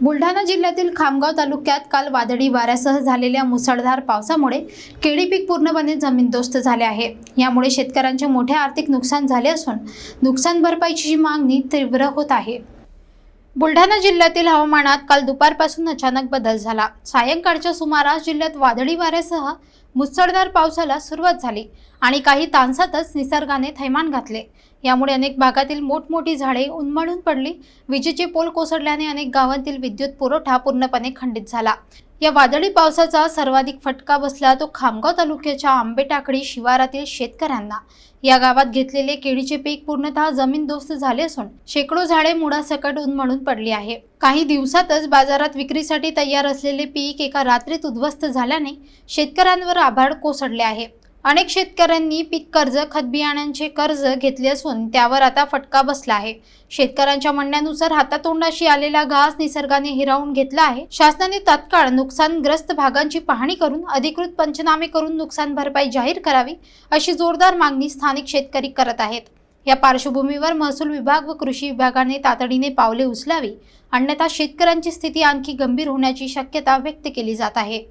बुलढाणा जिल्ह्यातील खामगाव तालुक्यात काल वादळी वाऱ्यासह झालेल्या मुसळधार पावसामुळे केळी पीक पूर्णपणे जमीनदोस्त झाले आहे. यामुळे शेतकऱ्यांचे मोठे आर्थिक नुकसान झाले असून नुकसान भरपाईची मागणी तीव्र होत आहे. बुलढाणा जिल्ह्यातील हवामानात काल दुपारपासून अचानक बदल झाला. सायंकाळच्या सुमारास जिल्ह्यात वादळी वाऱ्यासह मुसळधार पावसाला सुरुवात झाली आणि काही तासातच निसर्गाने थैमान घातले. यामुळे अनेक भागातील मोठमोठी झाडे उन्मळून पडली. विजेचे पोल कोसळल्याने अनेक गावांतील विद्युत पुरवठा पूर्णपणे खंडित झाला. या वादळी पावसाचा सर्वाधिक फटका बसला तो खामगाव तालुक्याच्या आंबेटाकडी शिवारातील शेतकऱ्यांना. या गावात घेतलेले केळीचे पीक पूर्णतः जमीनदोस्त झाले असून शेकडो झाडे मुळासकट उन्मळून पडली आहे. काही दिवसातच बाजारात विक्रीसाठी तयार असलेले पीक एका रात्रीत उद्ध्वस्त झाल्याने शेतकऱ्यांवर आभाळ कोसळले आहे. अनेक शेतकऱ्यांनी पीक कर्ज खतबियाण्यांचे कर्ज घेतले असून त्यावर आता फटका बसला आहे. शेतकऱ्यांच्या म्हणण्यानुसार हातातोंडाशी आलेला घास निसर्गाने हिरावून घेतला आहे. शासनाने तात्काळ नुकसानग्रस्त भागांची पाहणी करून अधिकृत पंचनामे करून नुकसान भरपाई जाहीर करावी अशी जोरदार मागणी स्थानिक शेतकरी करत आहेत. या पार्श्वभूमीवर महसूल विभाग व कृषी विभागाने तातडीने पावले उचलावी अन्यथा शेतकऱ्यांची स्थिती आणखी गंभीर होण्याची शक्यता व्यक्त केली जात आहे.